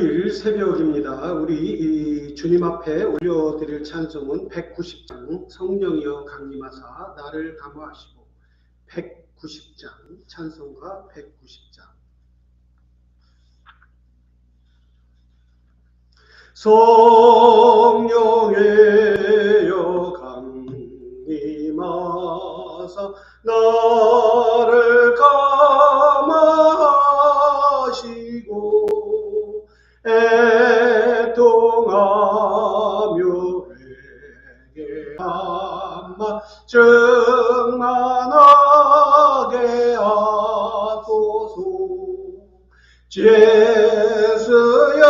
일요일 새벽입니다. 우리 이 주님 앞에 올려드릴 찬송은 190장 성령이여 강림하사 나를 감화하시고 190장 찬송가 190장 성령이여 강림하사 나를 감 증만하게 하소서. 예수여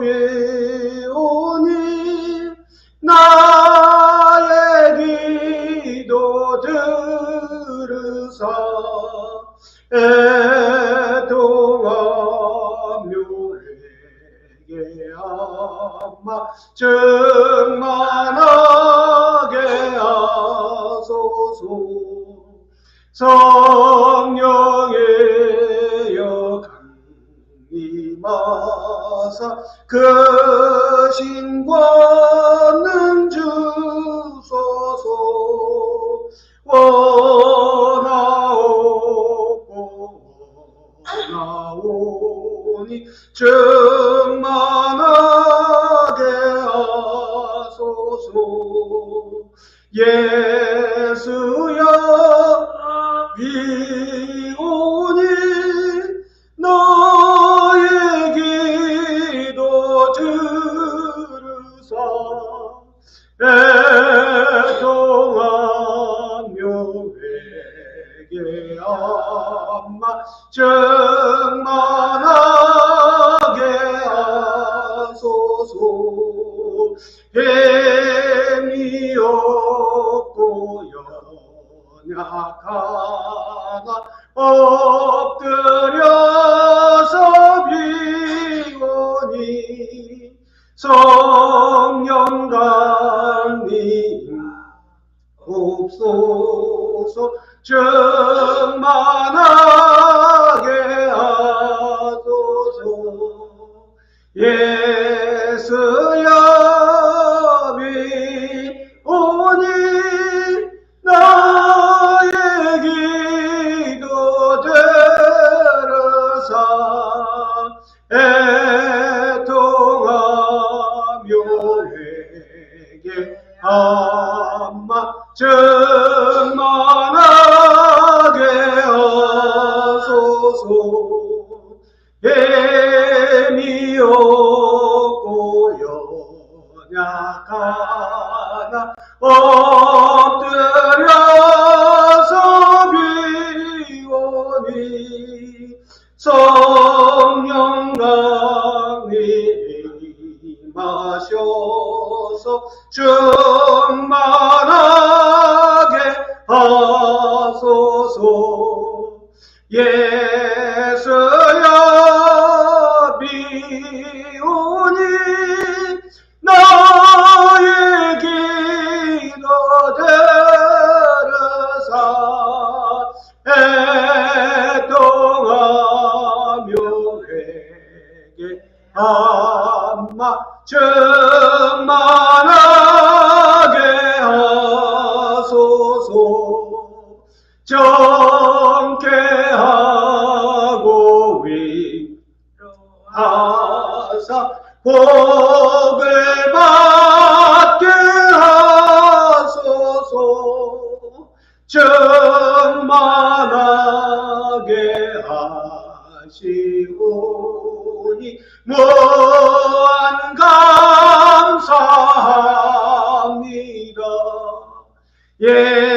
비오니 나의 기도 들으사 애통하며 회개하마 증만하 성령의여 강림하사 그 신권은 주소서 원하옵고 원하오니 증만하게 하소서. 예 예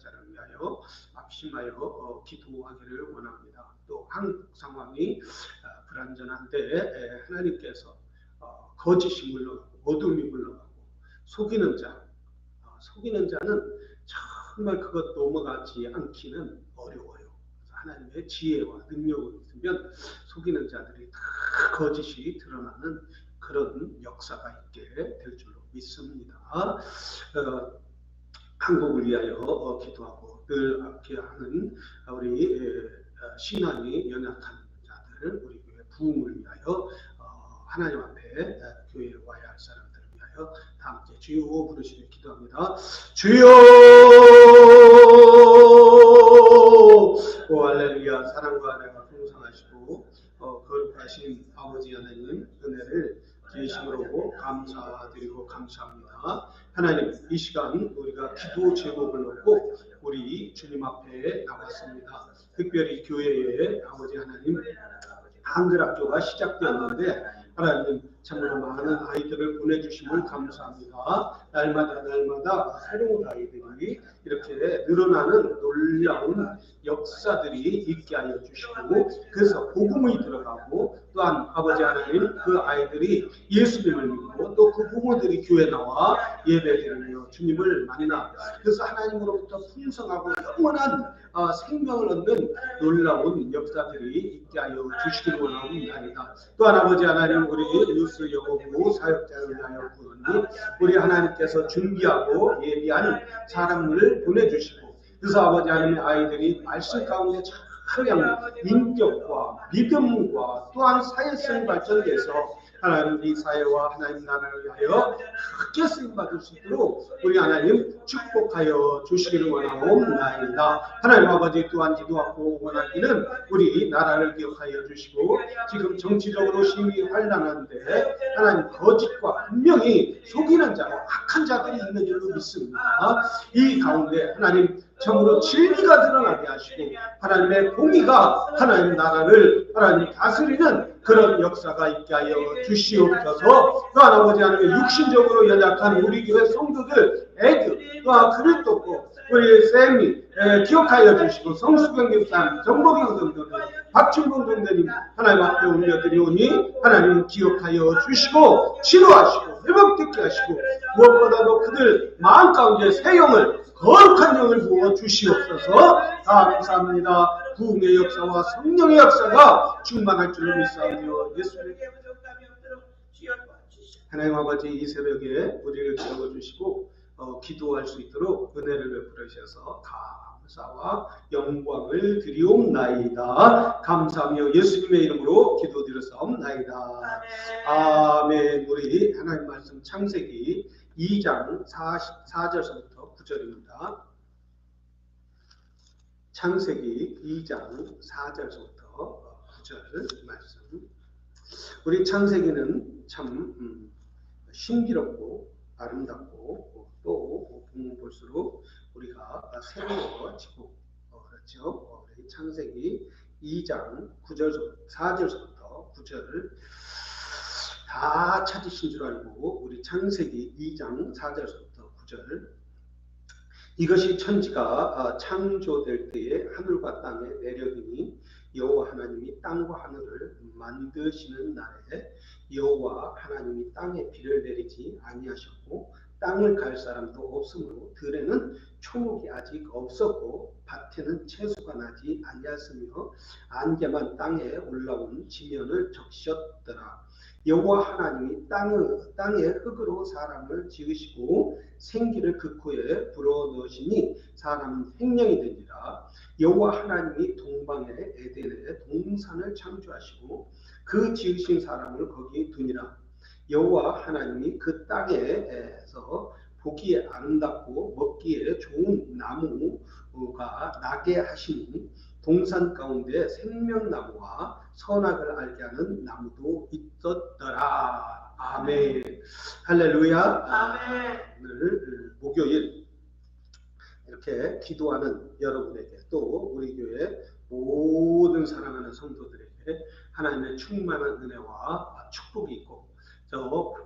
자를 위하여 합심하여 어, 기도하기를 원합니다. 또 한국 상황이 아, 불안전한데 에, 하나님께서 어, 거짓이 물러가고 어둠이 물러가고 속이는 자, 어, 속이는 자는 정말 그것 넘어가지 않기는 어려워요. 하나님의 지혜와 능력이 있으면 속이는 자들이 다 거짓이 드러나는 그런 역사가 있게 될 줄로 믿습니다. 어, 한국을 위하여 어, 기도하고 늘 앞에 하는 우리 에, 어, 신앙이 연약한 자들, 우리 교회 부흥을 위하여 어, 하나님 앞에 에, 교회에 와야 할 사람들을 위하여 다 함께 주여 부르시며 기도합니다. 주여 오 할렐루야 사랑과 은혜가 풍성하시고 어, 거룩하신 아버지 하나님 은혜를 진심으로 감사드리고 감사합니다. 하나님 이 시간 우리가 기도 제목을 놓고 우리 주님 앞에 나왔습니다. 특별히 교회에 아버지 하나님 한글 학교가 시작되었는데 하나님 참으로 많은 아이들을 보내주심을 감사합니다. 날마다 날마다 새로운 아이들이 이렇게 늘어나는 놀라운 역사들이 있게 하여 주시고 그래서 복음이 들어가고 또한 아버지 하나님 그 아이들이 예수님을 믿고 또 그 부모들이 교회 나와 예배드리며 주님을 만나 그래서 하나님으로부터 풍성하고 영원한 어, 생명을 얻는 놀라운 역사들이 있게 하여 주시길 원합니다. 또한 아버지 하나님 우리 뉴스 영어부 사역자를 위하여 부르니 우리 하나님께서 준비하고 예비한 사람을 보내주시고 그래서 아버지 하나님의 아이들이 말씀 가운데 차량 인격과 믿음과 또한 사회성이 발전돼서 하나님 이 사회와 하나님 나라를 위하여 크게 쓰임 받을 수 있도록 우리 하나님 축복하여 주시기를 원하옵나이다. 하나님 아버지 또한 기도하고 원하기는 우리 나라를 기억하여 주시고 지금 정치적으로 심히 환란한데 하나님 거짓과 분명히 속이는 자와 악한 자들이 있는 줄로 믿습니다. 이 가운데 하나님 참으로 진리가 드러나게 하시고 하나님의 공의가 하나님 나라를 하나님 다스리는 그런 역사가 있게 하여 주시옵소서. 또한 아버지 하나님 육신적으로 연약한 우리 교회 성도들 애들 또한 그리스도고 우리 쌤이 에, 기억하여 주시고 성수경 집사님 정복영 성도들 박준봉 성도님 하나님 앞에 올려드리오니 하나님 기억하여 주시고 치료하시고 회복되게 하시고 무엇보다도 그들 마음 가운데 새 영을 거룩한 영을 부어 주시옵소서 감사합니다. 부흥의 역사와 성령의 역사가 충만할 줄로 믿사오며 예수님 하나님 아버지 이 새벽에 우리를 기억해 주시고 어, 기도할 수 있도록 은혜를 베풀으셔서 감사와 영광을 드리옵나이다. 감사하며 예수님의 이름으로 기도드렸사옵나이다. 아멘. 우리 하나님 말씀 창세기 2장 44절서부터 9절입니다. 창세기 2장 4절서부터 9절 말씀. 우리 창세기는 참 음, 신비롭고 아름답고 또 보면 볼수록 우리가 새로워지고 어, 그렇죠. 어, 우리 창세기 2장 9절 4절부터 9절 다 찾으신 줄 알고 우리 창세기 2장 4절부터 9절 이것이 천지가 창조될 때에 하늘과 땅에 내려드니 여호와 하나님이 땅과 하늘을 만드시는 날에 여호와 하나님이 땅에 비를 내리지 아니하셨고 땅을 갈 사람도 없으므로 들에는 초목이 아직 없었고 밭에는 채소가 나지 아니하였으며 안개만 땅에 올라온 지면을 적셨더라. 여호와 하나님이 땅을, 땅의 흙으로 사람을 지으시고 생기를 그 코에 불어넣으시니 사람 생명이 되니라. 여호와 하나님이 동방의 에덴에 동산을 창조하시고 그 지으신 사람을 거기 두니라. 여호와 하나님이 그 땅에서 보기에 아름답고 먹기에 좋은 나무가 나게 하시니 동산 가운데 생명나무와 선악을 알게 하는 나무도 있었더라. 아멘. 할렐루야. 아멘. 오늘 목요일 이렇게 기도하는 여러분에게 또 우리 교회 모든 사랑하는 성도들에게 하나님의 충만한 은혜와 축복이 있고 저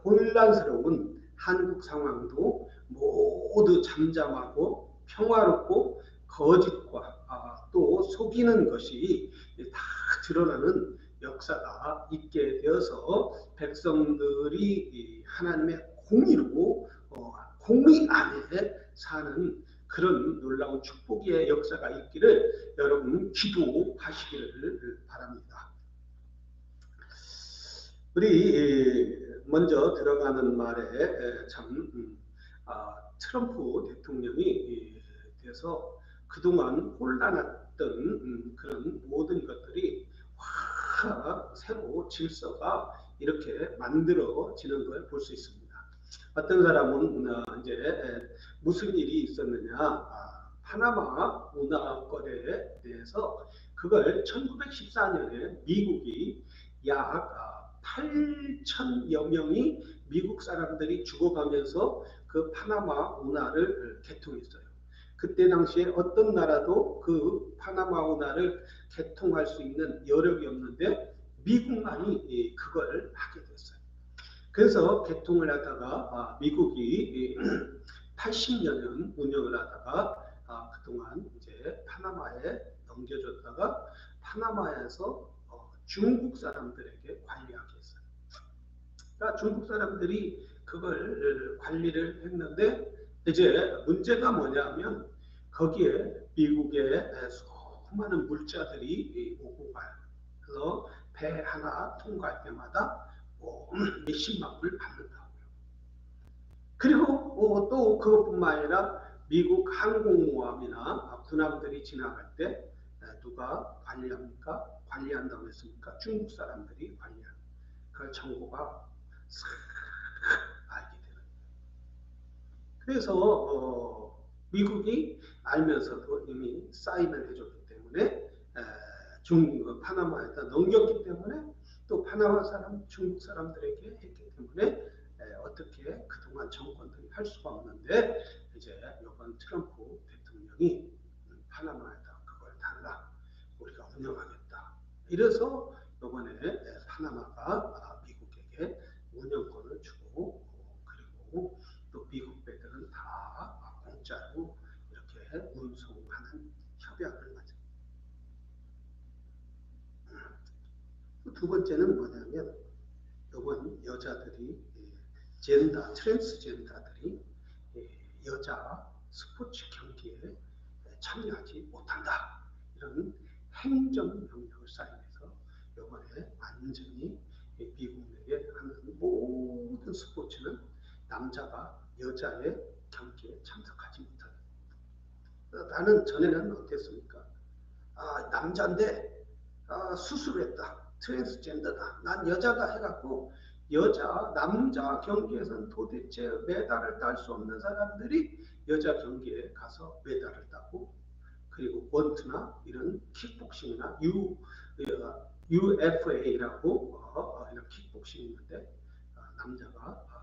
혼란스러운 한국 상황도 모두 잠잠하고 평화롭고 거짓과 아, 또 속이는 것이 다 드러나는 역사가 있게 되어서 백성들이 하나님의 공의로 어, 공의 안에 사는 그런 놀라운 축복의 역사가 있기를 여러분 기도하시기를 바랍니다. 우리 먼저 들어가는 말에 참 음, 아, 트럼프 대통령이 돼서 그동안 혼란 했던 음, 그런 모든 것들이 확 새로 질서가 이렇게 만들어지는 걸 볼 수 있습니다. 어떤 사람은 어, 이제 무슨 일이 있었느냐 아, 파나마 운하 거래에 대해서 그걸 1914년에 미국이 약 8천여 아, 명이 미국 사람들이 죽어가면서 그 파나마 운하를 개통했어요. 그때 당시에 어떤 나라도 그 파나마 운하를 개통할 수 있는 여력이 없는데 미국만이 그걸 하게 됐어요. 그래서 개통을 하다가 아, 미국이 80여년 운영을 하다가 아, 그동안 이제 파나마에 넘겨줬다가 파나마에서 어, 중국 사람들에게 관리하게 했어요. 그러니까 중국 사람들이 그걸 관리를 했는데 이제 문제가 뭐냐면 거기에 미국의 수많은 물자들이 오고 가요. 그래서 배 하나 통과할 때마다 뭐 몇십만 불 받는다고요. 그리고 뭐또 그것뿐만 아니라 미국 항공모함이나 군함들이 지나갈 때 누가 관리합니까? 관리한다고 했습니까? 중국 사람들이 관리합니다. 그 정보가 싹 알게 되는 그래서 어, 미국이 알면서도 이미 사인을 해줬기 때문에 에, 중 파나마에다 넘겼기 때문에 또 파나마 사람, 중국 사람들에게 했기 때문에 어떻게 그동안 정권들이 할 수가 없는데 이제 이번 트럼프 대통령이 파나마에다 그걸 달라 우리가 운영하겠다. 이래서 이번에 파나마가 미국에게 운영권을 주고 그리고 공짜로 이렇게 운송하는 협약을 두 번째는 뭐냐면 이번 여자들이 젠다 트랜스젠더들이 여자 스포츠 경기에 참여하지 못한다. 이런 행정 명령을 사인해서 이번에 완전히 미국 내에 하는 모든 스포츠는 남자가 여자의 경기에 참석하지 못한다. 나는 전에는 어땠습니까? 아, 남자인데 아, 수술했다. 트랜스젠더다. 난 여자다 해갖고 여자, 남자 경기에서는 도대체 메달을 딸 수 없는 사람들이 여자 경기에 가서 메달을 따고 그리고 원투나 이런 킥복싱이나 U, UFA라고 어, 어, 이런 킥복싱이 있는데 어, 남자가 어,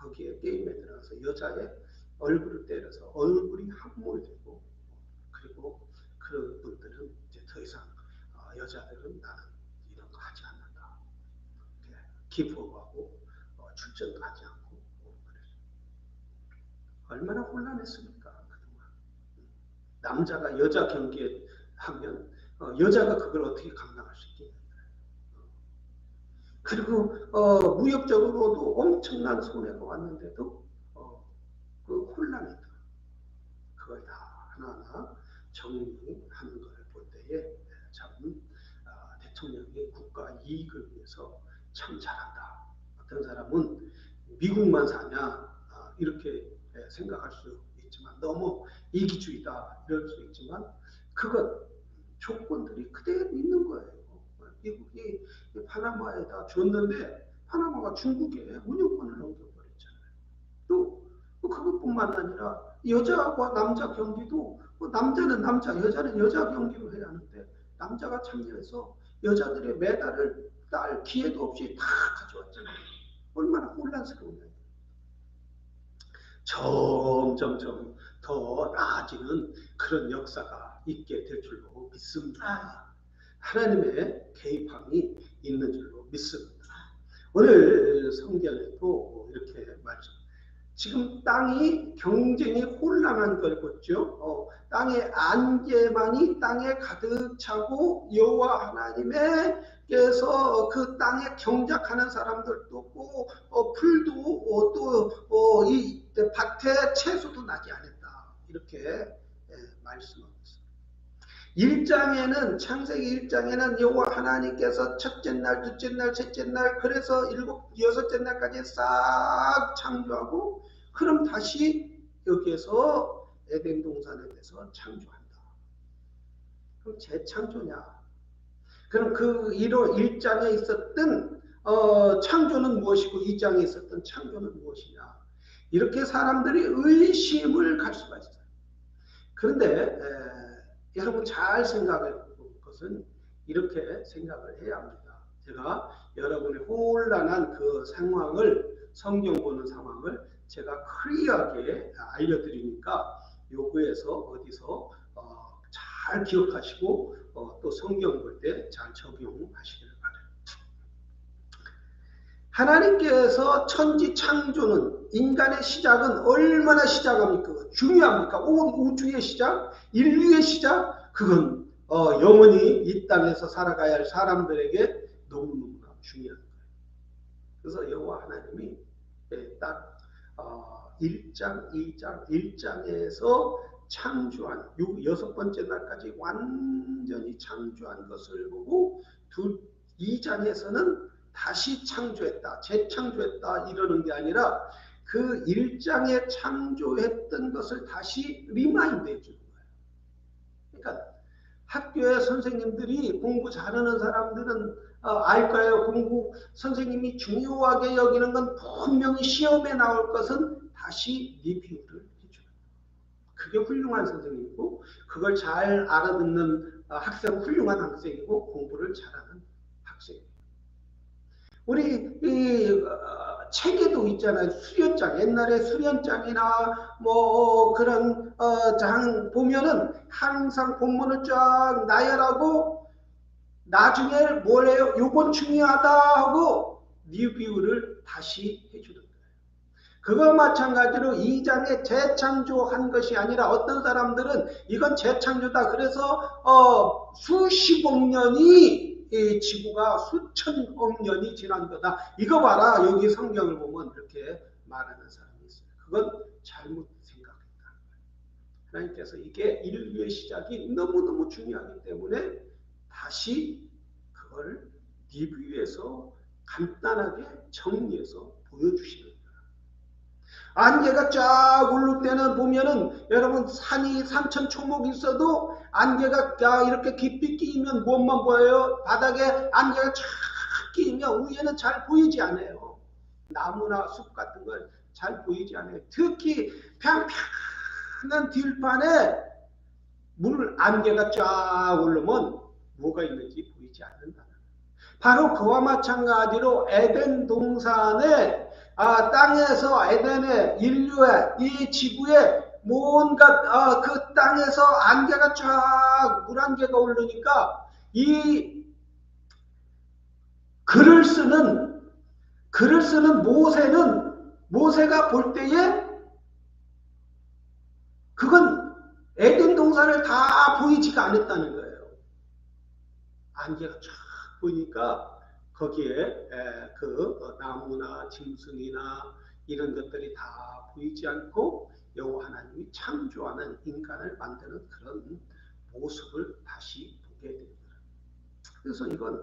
거기에 게임에 들어가서 여자의 얼굴을 때려서 얼굴이 함몰되고 그리고 그런 분들은 이제 더 이상 어, 여자들은 나는 기부하고 어, 출전도 하지 않고 어, 얼마나 혼란했습니까 그동안. 남자가 여자 경기에 하면 어, 여자가 그걸 어떻게 감당할 수 있겠냐 그리고 어, 무역적으로도 엄청난 손해가 왔는데도 어, 그 혼란했다 그걸 다 하나하나 정리하는 것을 볼 때에 참 아, 대통령이 국가 이익을 위해서 참 잘한다. 어떤 사람은 미국만 사냐 아, 이렇게 생각할 수 있지만 너무 이기주의다 이럴 수 있지만 그것 조건들이 그대로 있는 거예요. 미국이 파나마에다 줬는데 파나마가 중국에 운영권을 넘겨버렸잖아요. 또 그것뿐만 아니라 여자와 남자 경기도 뭐 남자는 남자, 여자는 여자 경기로 해야 하는데 남자가 참여해서 여자들의 메달을 딸 기회도 없이 다 가져왔잖아요. 얼마나 혼란스러운요 점점점 더 나아지는 그런 역사가 있게 될 줄로 믿습니다. 아. 하나님의 개입함이 있는 줄로 믿습니다. 오늘 성경에도 이렇게 말씀. 지금 땅이 경쟁이 혼란한 걸 보죠. 어, 땅의 안개만이 땅에 가득 차고 여호와 하나님의께서 그 땅에 경작하는 사람들도 없고 어, 풀도 어, 또이 밭에 채소도 나지 않았다. 이렇게 예, 말씀하고 있습니다. 1장에는 창세기 1장에는 여호와 하나님께서 첫째 날, 둘째 날, 셋째 날 그래서 일곱 여섯째 날까지 싹 창조하고 그럼 다시 여기에서 에덴 동산에 대해서 창조한다. 그럼 재창조냐? 그럼 그 1호 1장에 있었던 어, 창조는 무엇이고 2장에 있었던 창조는 무엇이냐? 이렇게 사람들이 의심을 갈 수가 있어요. 그런데 에, 여러분 잘 생각해 볼 것은 이렇게 생각을 해야 합니다. 제가 여러분의 혼란한 그 상황을 성경 보는 상황을 제가 클리어하게 알려드리니까 요구에서 어디서 어, 잘 기억하시고 어, 또 성경 볼 때 잘 적용하시기를. 하나님께서 천지 창조는 인간의 시작은 얼마나 시작합니까? 중요합니까? 온 우주의 시작, 인류의 시작, 그건 어, 영원히 이 땅에서 살아가야 할 사람들에게 너무너무나 중요한 거예요. 그래서 여호와 하나님이 예, 딱 어, 1장, 2장, 1장에서 창조한 여섯 번째 날까지 완전히 창조한 것을 보고 두 2장에서는 다시 창조했다, 재창조했다 이러는 게 아니라 그 1장에 창조했던 것을 다시 리마인드 해주는 거예요. 그러니까 학교에 선생님들이 공부 잘하는 사람들은 어, 알 거예요. 공부 선생님이 중요하게 여기는 건 분명히 시험에 나올 것은 다시 리뷰를 해줘요. 그게 훌륭한 선생님이고 그걸 잘 알아듣는 어, 학생 훌륭한 학생이고 공부를 잘하는. 우리 이 어, 책에도 있잖아요. 수련장 옛날에 수련장이나 뭐 그런 어, 장 보면은 항상 본문을 쫙 나열하고 나중에 뭘 해요? 요건 중요하다 하고 리뷰를 다시 해주는 거예요. 그거 마찬가지로 2장에 재창조한 것이 아니라 어떤 사람들은 이건 재창조다. 그래서 어, 수십억 년이 이 지구가 수천 억 년이 지난 거다. 이거 봐라. 여기 성경을 보면 이렇게 말하는 사람이 있어요. 그건 잘못 생각했다. 하나님께서 이게 인류의 시작이 너무너무 중요하기 때문에 다시 그걸 리뷰에서 간단하게 정리해서 보여주시는 거예요. 안개가 쫙 오를 때는 보면은 여러분 산이 산천 초목이 있어도 안개가 이렇게 깊이 끼면 무엇만 보여요? 바닥에 안개가 쫙 끼면 위에는 잘 보이지 않아요. 나무나 숲 같은 걸 잘 보이지 않아요. 특히 평평한 들판에 물 안개가 쫙 오르면 뭐가 있는지 보이지 않는다. 바로 그와 마찬가지로 에덴 동산에 아, 땅에서 에덴의 인류의 이 지구에 뭔가 아, 그 땅에서 안개가 쫙 물안개가 오르니까 이 글을 쓰는 글을 쓰는 모세는 모세가 볼 때에 그건 에덴 동산을 다 보이지가 않았다는 거예요. 안개가 쫙 보니까 거기에 그 어, 나무나 짐승이나 이런 것들이 다 보이지 않고 여호와 하나님이 창조하는 인간을 만드는 그런 모습을 다시 보게 됩니다. 그래서 이건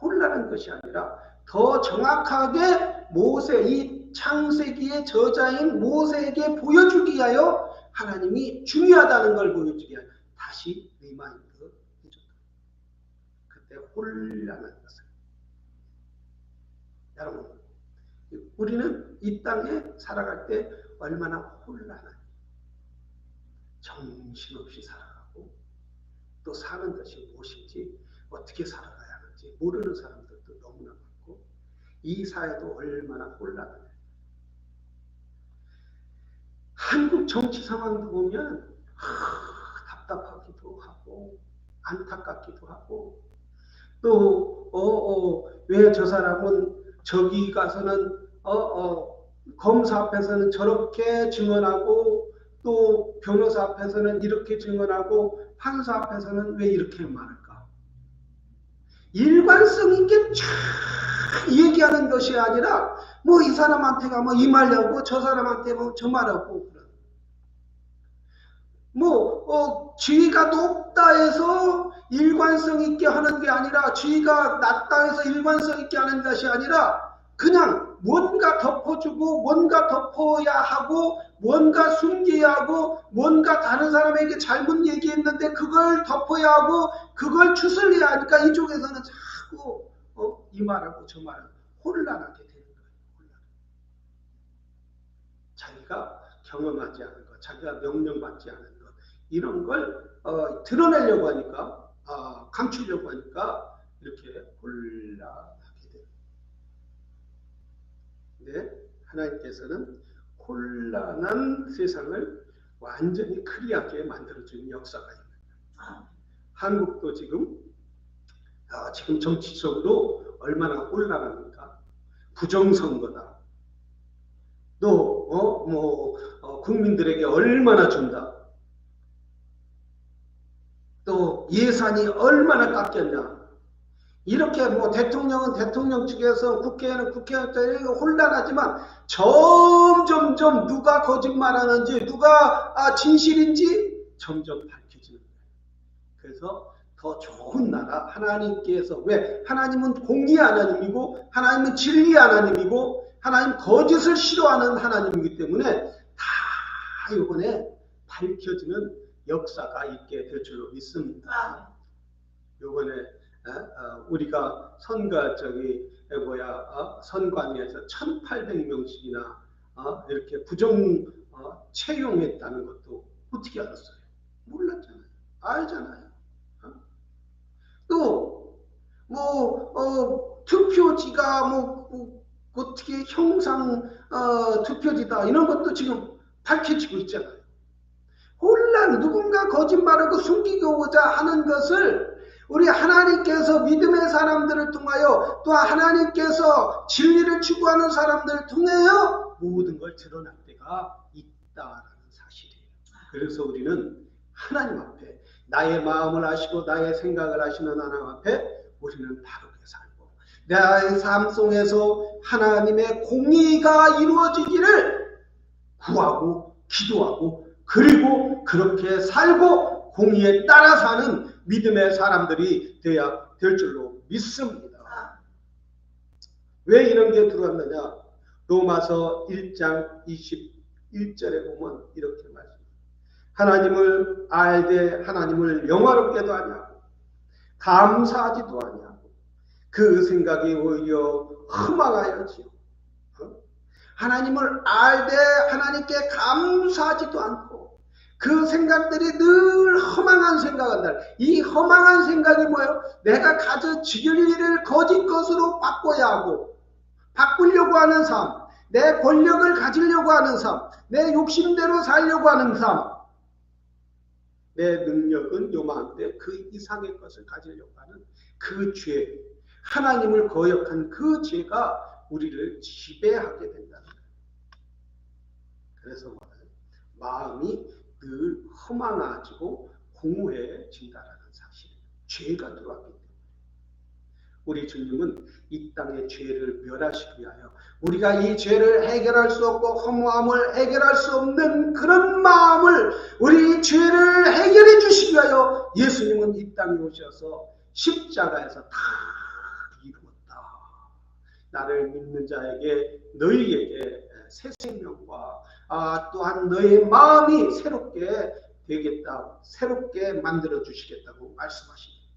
혼란한 것이 아니라 더 정확하게 모세 이 창세기의 저자인 모세에게 보여주기 위하여 하나님이 중요하다는 걸 보여주기 위하여 다시 리마인드 혼란한 것을. 여러분, 우리는 이 땅에 살아갈 때 얼마나 혼란한 정신없이 살아가고 또 사는 것이 무엇인지 어떻게 살아가야 하는지 모르는 사람들도 너무나 많고 이 사회도 얼마나 혼란해. 한국 정치 상황도 보면 하, 답답하기도 하고 안타깝기도 하고 또 어 어 왜 저 사람은 저기 가서는 어 어 검사 앞에서는 저렇게 증언하고 또 변호사 앞에서는 이렇게 증언하고 판사 앞에서는 왜 이렇게 말할까? 일관성 있게 쫙 얘기하는 것이 아니라 뭐 이 사람한테 가뭐 이 말하고 저 사람한테 뭐 저 말하고. 뭐 어, 지위가 높다 해서 일관성 있게 하는 게 아니라 지위가 낮다 해서 일관성 있게 하는 것이 아니라 그냥 뭔가 덮어주고 뭔가 덮어야 하고 뭔가 숨겨야 하고 뭔가 다른 사람에게 잘못 얘기했는데 그걸 덮어야 하고 그걸 추슬려야 하니까 이쪽에서는 자꾸 어, 이 말하고 저 말하고 혼란하게 되는 거예요. 혼란. 자기가 경험하지 않은 것, 자기가 명령받지 않은 것 이런 걸 어, 드러내려고 하니까 아, 감추려고 하니까 이렇게 곤란하게 돼요. 근데 하나님께서는 곤란한 세상을 완전히 크리하게 만들어주는 역사가 있는 한국도 지금 아, 지금 정치적으로 얼마나 혼란합니까? 부정선거다. 또 어, 뭐 어, 국민들에게 얼마나 준다. 또 예산이 얼마나 깎였냐. 이렇게 뭐 대통령은 대통령 측에서 국회에는 국회의원 측에서 혼란하지만 점점점 누가 거짓말하는지 누가 아, 진실인지 점점 밝혀지는 거예요. 그래서 더 좋은 나라 하나님께서 왜 하나님은 공의 하나님이고 하나님은 진리 하나님이고 하나님 거짓을 싫어하는 하나님이기 때문에 다 이번에 밝혀지는 역사가 있게 될 줄로 믿습니다. 요번에 어, 어, 우리가 선거 저기 에, 뭐야 어, 선관위에서 1,800명씩이나 어, 이렇게 부정 어, 채용했다는 것도 어떻게 알았어요? 몰랐잖아요. 알잖아요. 어? 또뭐 어, 투표지가 뭐, 뭐 어떻게 형상 어, 투표지다 이런 것도 지금 밝혀지고 있잖아요. 혼란 누군가 거짓말하고 숨기고자 하는 것을 우리 하나님께서 믿음의 사람들을 통하여 또 하나님께서 진리를 추구하는 사람들을 통하여 모든 걸 드러날 때가 있다라는 사실이에요. 그래서 우리는 하나님 앞에 나의 마음을 아시고 나의 생각을 아시는 하나님 앞에 우리는 바르게 살고 나의 삶 속에서 하나님의 공의가 이루어지기를 구하고 기도하고 그리고 그렇게 살고 공의에 따라 사는 믿음의 사람들이 되어야 될 줄로 믿습니다. 왜 이런 게 들어왔느냐? 로마서 1장 21절에 보면 이렇게 말씀합니다. 하나님을 알되 하나님을 영화롭게도 아니하고 감사하지도 아니하고 그 생각이 오히려 허망하여지요. 어? 하나님을 알되 하나님께 감사하지도 않고 그 생각들이 늘 허망한 생각한다. 이 허망한 생각이 뭐예요? 내가 가져 지길 일을 거짓 것으로 바꿔야 하고 바꾸려고 하는 삶, 내 권력을 가지려고 하는 삶, 내 욕심대로 살려고 하는 삶, 내 능력은 요만한데 그 이상의 것을 가지려고 하는 그 죄, 하나님을 거역한 그 죄가 우리를 지배하게 된다는 거예요. 그래서 마음이 늘 허망해지고 공허해진다라는 사실. 죄가 들어왔기 때문에. 우리 주님은 이 땅의 죄를 멸하시기 위하여 우리가 이 죄를 해결할 수 없고 허무함을 해결할 수 없는 그런 마음을 우리 죄를 해결해 주시기 위하여 예수님은 이 땅에 오셔서 십자가에서 다 이루었다. 나를 믿는 자에게 너희에게 새 생명과 아, 또한 너의 마음이 새롭게 되겠다, 새롭게 만들어 주시겠다고 말씀하십니다.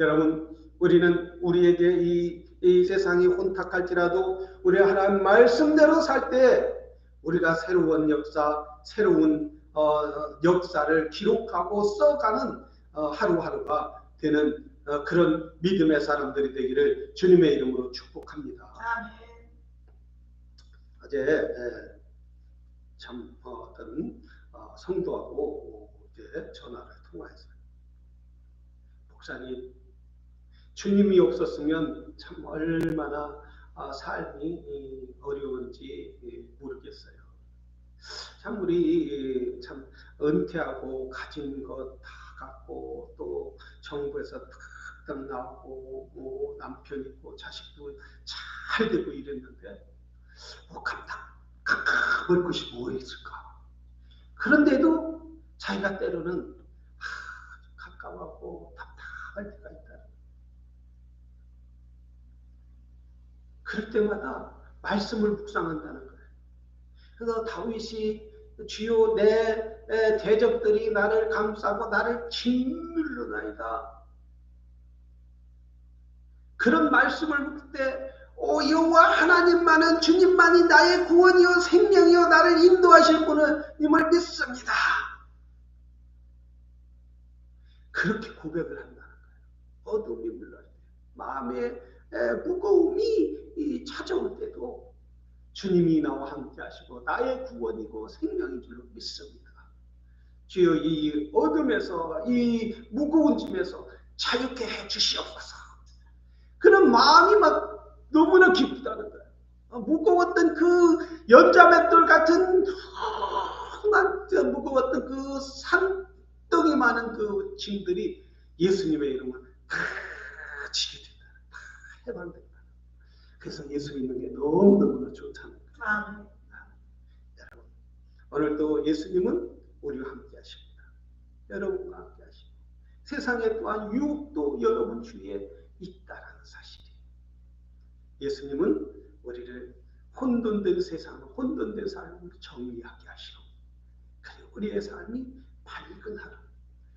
여러분, 우리는 우리에게 이, 이 세상이 혼탁할지라도 우리 하나님 말씀대로 살 때 우리가 새로운 역사, 새로운 어, 역사를 기록하고 써가는 어, 하루하루가 되는 어, 그런 믿음의 사람들이 되기를 주님의 이름으로 축복합니다. 아멘. 어제 예, 참 어, 어떤 어, 성도하고 이제 전화를 통화했어요. 목사님, 주님이 없었으면 참 얼마나 아, 삶이 이, 어려운지 예, 모르겠어요. 참 우리 예, 참 은퇴하고 가진 것 다 갖고 또 정부에서 탁탁 나오고 뭐 남편 있고 자식도 잘 되고 이랬는데 뭐 감당 가까울 것이 뭐 있을까? 그런데도 자기가 때로는 아, 가까워하고 답답할 때가 있다. 그럴 때마다 말씀을 묵상한다는 거예요. 그래서 다윗이 주요 내 에, 대적들이 나를 감싸고 나를 짓누르나이다. 그런 말씀을 묵을 때, 오 여호와 하나님만은 주님만이 나의 구원이요 생명이요 나를 인도하실 분을 믿습니다. 그렇게 고백을 한다는 거예요. 어둠이 물러올 때, 마음의 에, 무거움이 이 찾아올 때도 주님이 나와 함께 하시고 나의 구원이고 생명인 줄로 믿습니다. 주여 이 어둠에서 이 무거운 짐에서 자유케 해 주시옵소서. 그런 마음이 막 너무나 기쁘다는 거예요. 어, 무거웠던 그 연자맷돌 같은 험한 저 무거웠던 그 산덩이 많은 그 짐들이 예수님의 이름으로 다 지게 된다. 다 해방된다. 그래서 예수 믿는 게 너무너무나 좋다는 거예요. 아멘. 여러분, 오늘도 예수님은 우리와 함께 하십니다. 여러분과 함께 하시고 세상에 또한 유혹도 여러분 주위에 있다라는 사실이에요. 예수님은 우리를 혼돈된 세상, 혼돈된 삶을 정리하게 하시고 그리고 우리의 삶이 밝은 하루.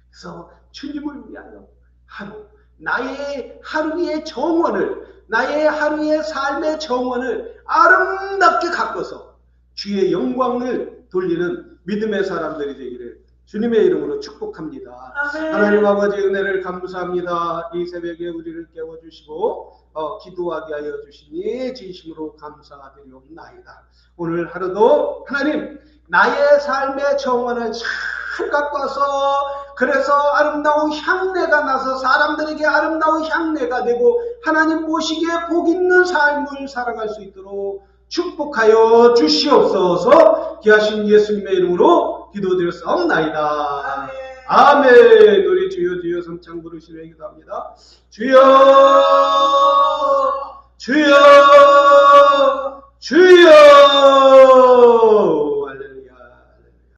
그래서 주님을 위하여 하루, 나의 하루의 정원을, 나의 하루의 삶의 정원을 아름답게 가꿔서 주의 영광을 돌리는 믿음의 사람들이 되기를 주님의 이름으로 축복합니다. 아멘. 하나님 아버지 은혜를 감사합니다. 이 새벽에 우리를 깨워주시고 어, 기도하게 하여 주시니 진심으로 감사드리옵나이다. 오늘 하루도 하나님 나의 삶의 정원을 잘 가꿔서 그래서 아름다운 향내가 나서 사람들에게 아름다운 향내가 되고 하나님 보시기에 복 있는 삶을 살아갈 수 있도록 축복하여 주시옵소서 기하신 예수님의 이름으로 기도드렸사옵나이다. 아멘. 아멘. 우리 주여 주여 성창 부르시며 기도합니다. 주여 주여 주여